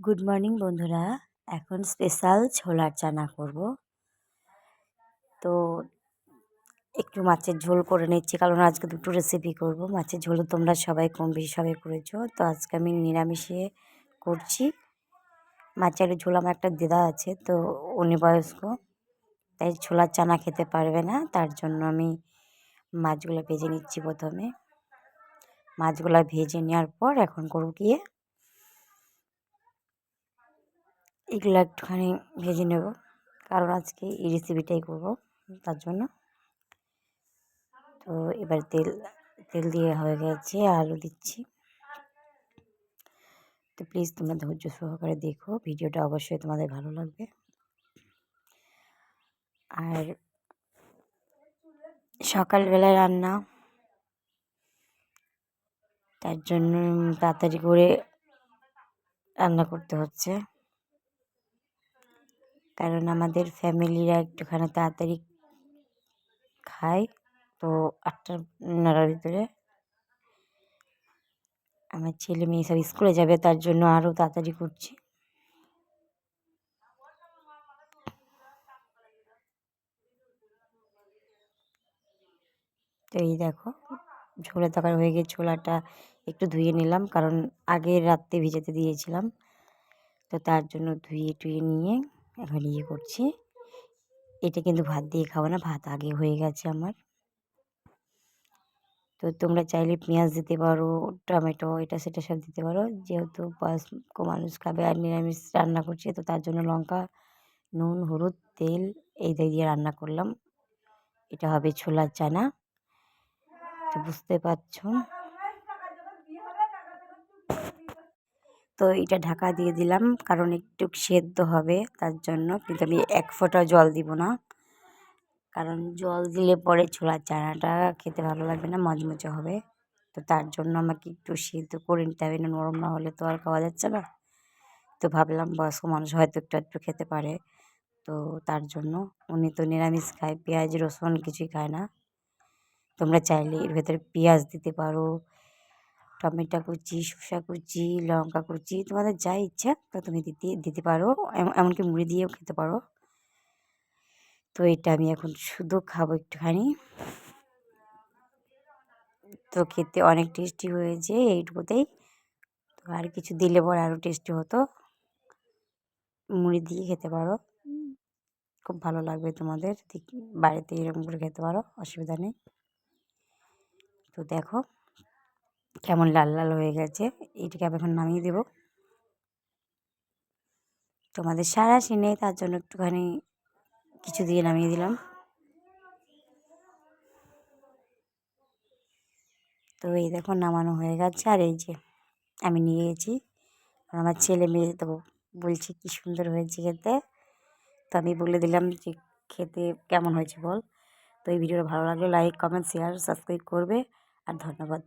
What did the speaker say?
Good morning বন্ধুরা। এখন special ছোলার চানা করব। তো একটু মাছের ঝোল করে নিচ্ছি, কারণ আজকে দুটো রেসিপি করব। মাছের ঝোল তোমরা সবাই কম বেশি সবাই করেছ। তো আজকে আমি নিরামিষে করছি। মাছের ঝোল আমার একটা দিদা আছে, তো উনি বয়স্ক, তাই ছোলার চানা খেতে পারবে না। তার জন্য আমি মাছগুলো ভেজে নিচ্ছি প্রথমে। মাছগুলো ভেজে নেওয়ার পর এখন করব গিয়ে এগুলো একটুখানি ভেজে নেব। কারণ আজকে এই রেসিপিটাই করব তার জন্য। তো এবার তেল তেল দিয়ে হয়ে গেছে, আলু দিচ্ছি। তো প্লিজ তোমরা ধৈর্য সহকারে দেখো, ভিডিওটা অবশ্যই তোমাদের ভালো লাগবে। আর সকালবেলায় রান্না, তার জন্য তাড়াতাড়ি করে রান্না করতে হচ্ছে। কারণ আমাদের ফ্যামিলিরা একটুখানি তাড়াতাড়ি খায়। তো আটটা নটার ভিতরে আমার ছেলে মেয়ে সব স্কুলে যাবে, তার জন্য আরও তাড়াতাড়ি করছি। তো এই দেখো ঝোলে তরকারি হয়ে গিয়ে ছোলাটা একটু ধুয়ে নিলাম, কারণ আগের রাত্রে ভিজাতে দিয়েছিলাম। তো তার জন্য ধুয়ে টুয়ে নিয়ে এখন ইয়ে করছি। এটা কিন্তু ভাত দিয়ে খাব না, ভাত আগে হয়ে গেছে আমার। তো তোমরা চাইলে পেঁয়াজ দিতে পারো, টমেটো, এটা সেটা সব দিতে পারো। যেহেতু বয়স্ক মানুষ খাবে আর নিরামিষ রান্না করছে, তো তার জন্য লঙ্কা, নুন, হলুদ, তেল এই দিয়ে রান্না করলাম। এটা হবে ছোলার চানা। তো বুঝতে পারছ? তো এটা ঢাকা দিয়ে দিলাম কারণ একটু সেদ্ধ হবে তার জন্য। কিন্তু আমি এক ফোঁটা জল দিব না। কারণ জল দিলে পরে ছোলার চানাটা খেতে ভালো লাগবে না মচমচে হবে। তো তার জন্য আমাকে একটু সেদ্ধ করে নিতে হবে, না নরম না হলে তো আর খাওয়া যাচ্ছে না। তো ভাবলাম বয়স্ক মানুষ হয়তো একটু একটু খেতে পারে। তো তার জন্য উনি তো নিরামিষ খায়, পেঁয়াজ, রসুন কিছুই খায় না। তোমরা চাইলে এর ভেতরে পেঁয়াজ দিতে পারো টমেটো কুচি শসা কুচি, লঙ্কা কুচি, তোমাদের যা ইচ্ছা তা তুমি দিতে দিতে পারো। এমনকি মুড়ি দিয়েও খেতে পারো। তো এটা আমি এখন শুধু খাব একটুখানি। তো খেতে অনেক টেস্টি হয়েছে এইটুকুতেই। তো আর কিছু দিলে পরে আরও টেস্টি হতো। মুড়ি দিয়ে খেতে পারো। খুব ভালো লাগবে তোমাদের। বাড়িতে এরকম করে খেতে পারো, অসুবিধা নেই। তো দেখো। কেমন লাল লাল হয়ে গেছে এইটাকে আমি এখন নামিয়ে দেব। তোমাদের সারাশি নেই, তার জন্য একটুখানি কিছু দিয়ে নামিয়ে দিলাম। তো এই দেখো নামানো হয়ে গেছে, আর এই যে আমি নিয়ে গেছি। আমার ছেলে মেয়ে তো বলছি কি সুন্দর হয়েছে খেতে। তো আমি বলে দিলাম যে খেতে কেমন হয়েছে বল। তো এই ভিডিওটা ভালো লাগলে লাইক কমেন্ট শেয়ার সাবস্ক্রাইব করবে। আর ধন্যবাদ।